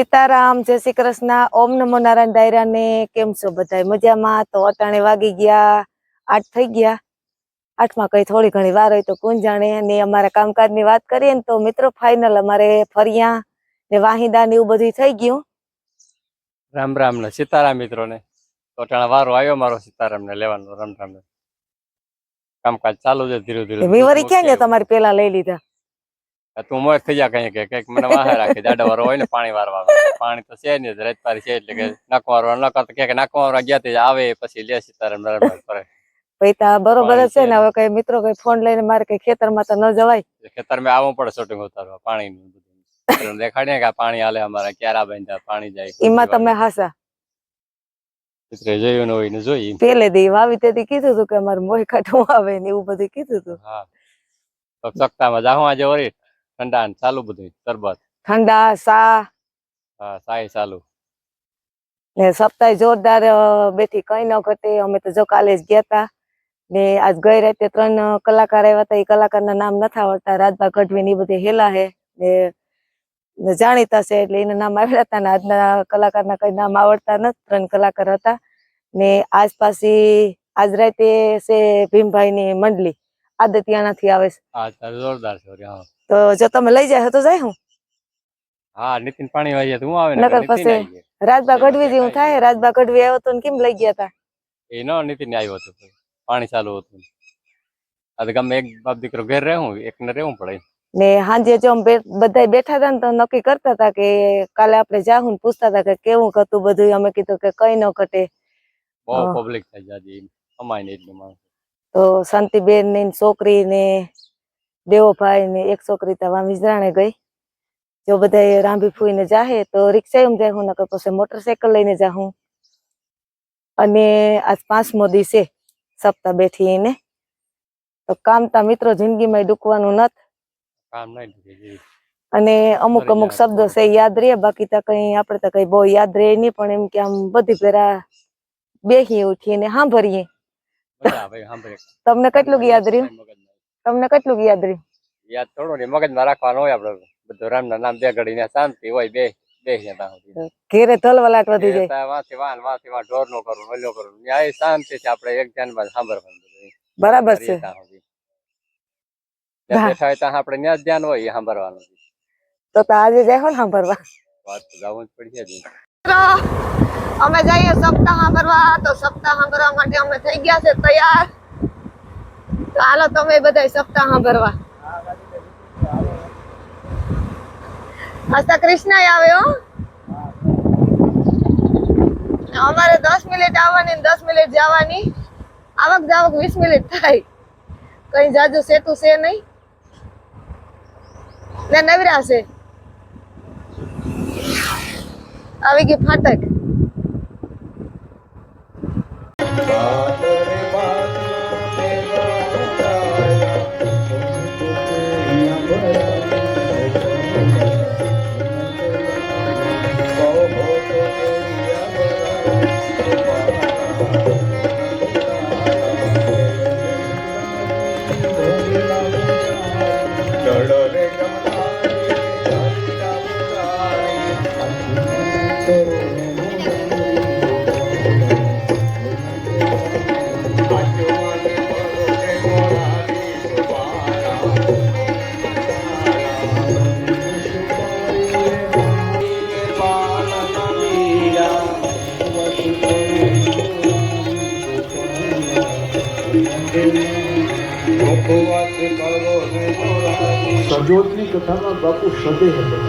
સીતારામ જય શ્રી કૃષ્ણ. ઓમ નમો નારાયણ દાયરા ને કેમ છો બધા મજામાં? તો અટાણે વાગી ગયા આઠ થઈ ગયા. આઠમાં કઈ થોડી ઘણી વાર હોય તો કોણ જાણે? ને અમારા કામકાજની વાત કરીએ ને તો મિત્રો ફાઇનલ અમારે ફરિયા ને વાહિદા ને એવું બધું થઈ ગયું. રામ રામ ને. સીતારામ મિત્રો ને તો ટાણા વારો આવ્યો મારો સીતારામ ને લેવાનો રામ રામ ને. કામકાજ ચાલુ છે ધીરે ધીરે. મીવરી ક્યાં ગયા તમારી પેલા લઈ લીધા? તું મોય થઈ જા કઈ કે કંઈક મને વાહે રાખે જાડા વારો હોય ને પાણી વારવા પાણી તો છે ને રેત પારી છે એટલે કે નાખવા વારવા ન કરતા કે નાખવા વારવા ગયા તે આવે પછી લે છે તારે રામ કરે ભાઈ તા બરોબર છે ને હવે કઈ મિત્રો કઈ ફોન લઈને મારે કઈ ખેતરમાં તો ન જવાય. ખેતરમાં આવવું પડે શૂટિંગ ઉતારવા પાણી નું દેખાડીએ કે પાણી હાલે અમારા ક્યારા બાંધ્યા પાણી જાય. એમાં તમે હાસા. જોયું ન હોય ને જોઈ. પેલે દી વાવી તેથી કીધું હતું કે અમારે મોય કાઢવું આવે ને એવું બધું કીધું હતું હા. તો સપ્તાહમાં જાહું આજે વળી. ઠંડા ચાલુ બધું શરબત. ઠંડા સા. હા સાય ચાલુ. ને સપ્તાહ જોરદાર બેઠી કઈ ન ઘટે. અમે તો જો કાલે જ ગયા તા. ને આજ ગઈ રાતે ત્રણ કલાકાર આવ્યા હતા એ કલાકારના નામ નથી આવડતા. રાજભા ગઢવી ને એ બધી હેલા હે. ને ને જાણીતા છે એટલે એના નામ આવ્યા હતા ને આજના કલાકારના કઈ નામ આવડતા નથી ત્રણ કલાકાર હતા. ને આજ પાછી આજ રાતે છે ભીમભાઈ ની મંડલી. આદતિયાણાથી આવે છે. જોરદાર તો જો તમે લઈ જાય તો જાય હું. હા નીતિન પાણી વાય તો હું આવે નકર પછી રાજબા ગઢવી જેવું થાય રાજભા ગઢવી આવ્યો તો ને કેમ લઈ ગયા તા? એ નો નીતિન આવ્યો હતો પાણી ચાલુ હતું. આ તો ગમે એક બાપ દીકરો ઘેર રહેવું એક ને રહેવું પડે. ને સાંજે જો બધા બેઠા હતા ને તો નક્કી કરતા હતા કે કાલે આપણે જાહું ને પૂછતા હતા કે કેવું હતું બધું? અમે કીધું કે કઈ ન ઘટે. બહુ. પબ્લિક થઈ જાજી અમાય ને એટલું તો શાંતિબેનની છોકરી ને દેવોભાઈ ને એક છોકરી ત્યાં મિજરાણે ગઈ. જો બધા રાંભી ફૂઈને જાહે તો રિક્ષા એમ જાહું નકર પછી મોટરસાયકલ લઈને જાહું. અને આજ પાંચમો દિવસે સપ્તાહ બેઠી એને. તો કામતા મિત્રો જિંદગીમાં ડૂકવાનું થયું અને અમુક અમુક શબ્દો છે યાદ રહે બાકી તો કઈ આપણે તો કઈ બહુ યાદ રહે નહીં પણ એમ કે આમ બધી પેરા બેહી ઉઠીને સાંભળીએ મજા આવે તમને કેટલું યાદ રહ્યું. તમને કેટલું યાદ રહી યાદ થોડું ને મગજમાં રાખવાનું હોય આપડે બધું રામ ના નામ બે ઘડી ને શાંતિ હોય બે બે ઘેરે તલવલાટ વધી જાય એ વાન વાંથી વાન ઢોર નો કરું ઓલો કરું. ન્યાય શાંતિ છે આપણે એક ધ્યાનમાં સાંભળવાનું બરાબર છે. બેઠા હોય ત્યાં આપણે ન્યા ધ્યાન હોય સાંભળવાનું. તો તો આજે જાય હો ને સાંભળવા. વાત તો જવું જ પડશે. અમે જઈએ સપ્તાહ સાંભળવા. તો સપ્તાહ સાંભળવા માટે અમે થઈ ગયા છે તૈયાર. તો હાલો તમે બધા સપ્તાહ સાંભળવા હસ્તા કૃષ્ણ આવ્યો અમારે દસ મિનિટ આવવાની દસ મિનિટ જવાની. આવક જાવક વીસ મિનિટ થાય. કઈ જાજુ સેતું છે નહીં. ને નવરા છે. આવી ગઈ ફાટક. કથામાં બાપુ સદે હતો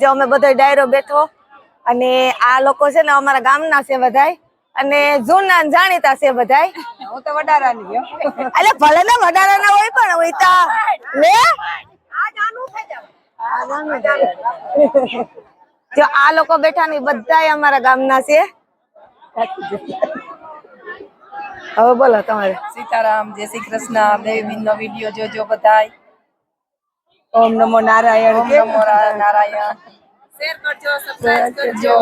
જો અમે બધો ડાયરો બેઠો અને આ લોકો છે ને અમારા ગામના છે બધાય. અને જૂના જાણીતા છે બધાય. હું તો વડારાની એટલે ભલે ને વધારાના હોય પણ હોય તો લે જો આ લોકો બેઠા ને બધાય અમારા ગામના છે. હવે બોલો તમારે. સીતારામ જય શ્રી કૃષ્ણ દેવી નો વીડિયો જોજો બધાય. ઓમ નમો નારાયણ કે? નમો નારાયણ. શેર કરજો સબસ્ક્રાઇબ કરજો.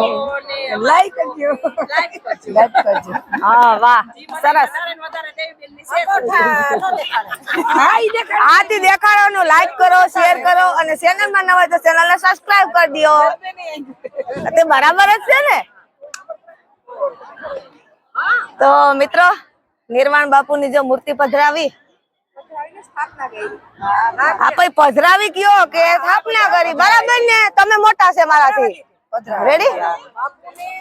લાઈક કરજો. લાઈક કરજો. લાઈક કરજો. હા વાહ. સરસ. આથી દેખાડવાનું. લાઈક કરો શેર કરો અને ચેનલમાં નવા તો ચેનલ ને સબસ્ક્રાઇબ કરી દો. તે બરાબર જ છે ને? તો મિત્રો નિર્વાણ બાપુની જો મૂર્તિ પધરાવી આ કોઈ પધરાવી કયો કે સ્થાપના કરી? બરાબર ને? તમે મોટા છે મારાથી. રેડી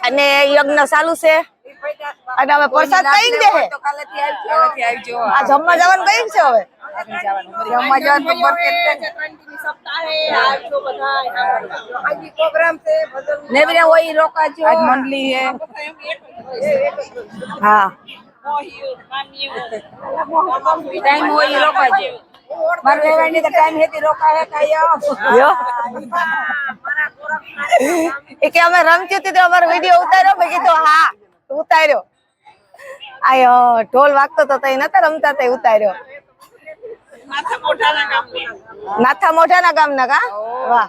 અને યજ્ઞ ચાલુ છે? અને હવે પ્રસાદ કઈ દે તો કાલેથી આવજો. કાલેથી આવજો. આ જમવા જવાનું કઈ છે હવે? જમવા જવાનું તો બરકત નેવરા હોય રોકાજો. આજ મંડલી હે હા. ટાઈમ હોય ઈ રોકાજો. મારે રહેવાની તો ટાઈમ હેતી રોકાય કાયો એ કે અમે રમતી હતી તો અમારો વીડિયો ઉતાર્યો મેં કીધું હા ઉતાર્યો. આયો ઢોલ વાગતો તો તઈ નતા રમતા તઈ ઉતાર્યો. નાથા મોઢાના ગામના. કા? વાહ.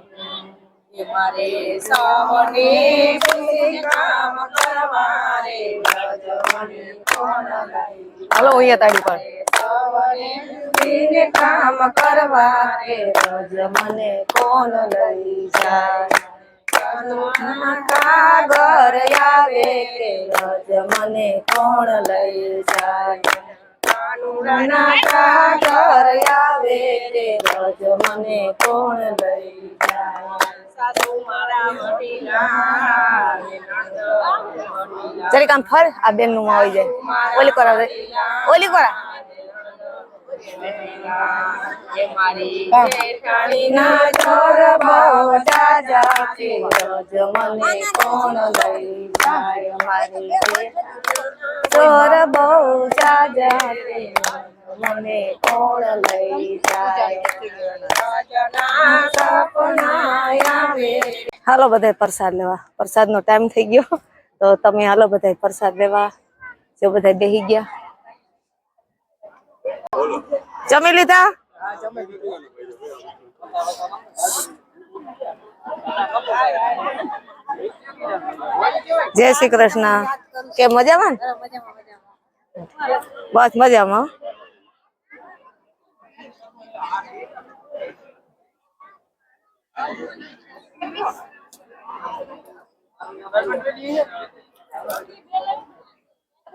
મારે સવને કામ કરવા રે હાલો અહીંયા તાળી પર. કામ કરવા રે રજ મને કોણ લઈ જાય કાગર આવે કે રજ મને કોણ લઈ જાય મટીલા જરીક આમ ફર આ બેનનું આવી જાય. ઓલી કરાવે ઓલી કરા? ચોર બહુ રજ મને કોણ લઈ જાય? હાલો બધા પ્રસાદ લેવા. પ્રસાદ નો ટાઈમ થઈ ગયો. તો તમે હાલો બધા પ્રસાદ લેવા. જો બધા બેહી ગયા. જમી લીધા? જય શ્રી કૃષ્ણ. કે મજામાં બસ મજામાં. હો.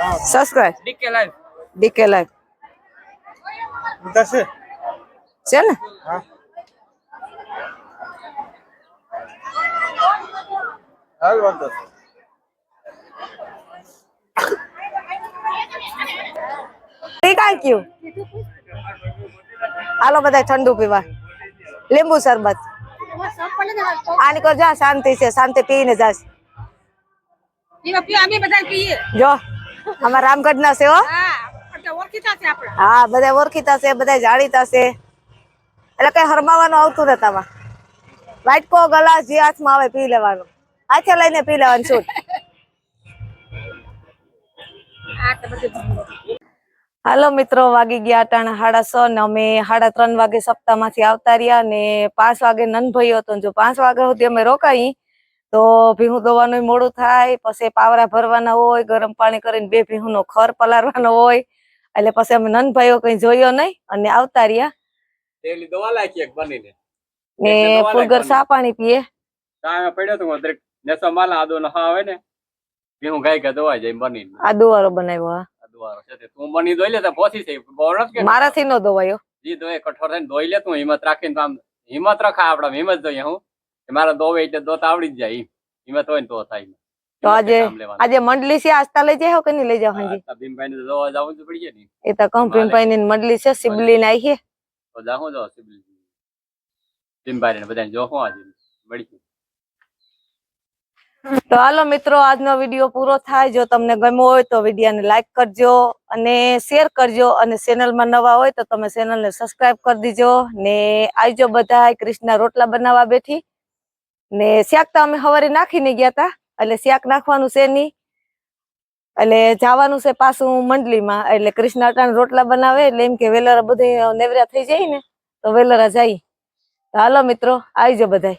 Subscribe DK live DK live થશે છે ને હાલ વાંધો એ કાંઈ કયું હાલો બધા ઠંડુ પીવા લીંબુ શરબત આની કર જા શાંતિ છે શાંતિ પીને જાસ અમે બધા પીએ જો અમારા રામગઢ ના છે હો. બધા ઓળખીતા છે, બધા જાણીતા છે. એટલે કઈ હરમાવાનું આવતું નથી આમાં. વાટકો, ગલાસ જે હાથમાં આવે પી લેવાનું. હાથે લઈને પી લેવાનું છૂટ. હાલો મિત્રો, વાગી ગયા અટાણા સાડા છ ને અમે સાડા ત્રણ વાગે સપ્તાહમાંથી આવતા રહ્યા ને પાંચ વાગે નન ભાઈ હતો જો પાંચ વાગ્યા સુધી અમે રોકાઈ તો ભીહું દોવાનું મોડું થાય પછી પાવરા ભરવાના હોય ગરમ પાણી કરીને બે ભીહુંનો ખર પલારવાનો હોય એટલે પછી અમે નન ભાઈઓ કઈ જોયો નહીં અને આવતા રહ્યા. ને ફૂલગર સા પાણી પીએ. મારાથી નો ધોવાયો. હિંમત રાખીને તો આમ હિંમત રખા આપડે હિંમત જોઈએ હું. મારા દોવે એટલે દોત આવડી જ જાય હોય ને તો થાય તો આજે આજે મંડલી છે આસ્તા લઈ જાય કે નહીં લઈ જાવ હાજી? ભીમભાઈ ને તો દવા જવું જ પડી ને. એ તો કંપની ની મંડલી છે સિબલી ને આવી છે તો જાહું જો સિબલી ભીમભાઈને બધાને જો હું આજે. મળી તો હાલો મિત્રો આજનો વીડિયો પૂરો થાય. જો તમને ગમ્યો હોય તો વિડીયોને લાઈક કરજો અને શેર કરજો. અને ચેનલમાં નવા હોય તો તમે ચેનલને સબસ્ક્રાઇબ કરી દીજો. ને આવજો બધા કૃષ્ણ રોટલા બનાવવા બેઠી. ને શાક તો અમે સવારે નાખીને ગયા તા. એટલે શાક નાખવાનું છે નહીં એટલે જવાનું છે પાછું મંડલીમાં. એટલે કૃષ્ણ અટાણ રોટલા બનાવે. એટલે એમ કે વેલરા બધે નેવરા થઈ જાય ને, તો વેલરા જાય. હાલો મિત્રો આવી આવજો બધાય.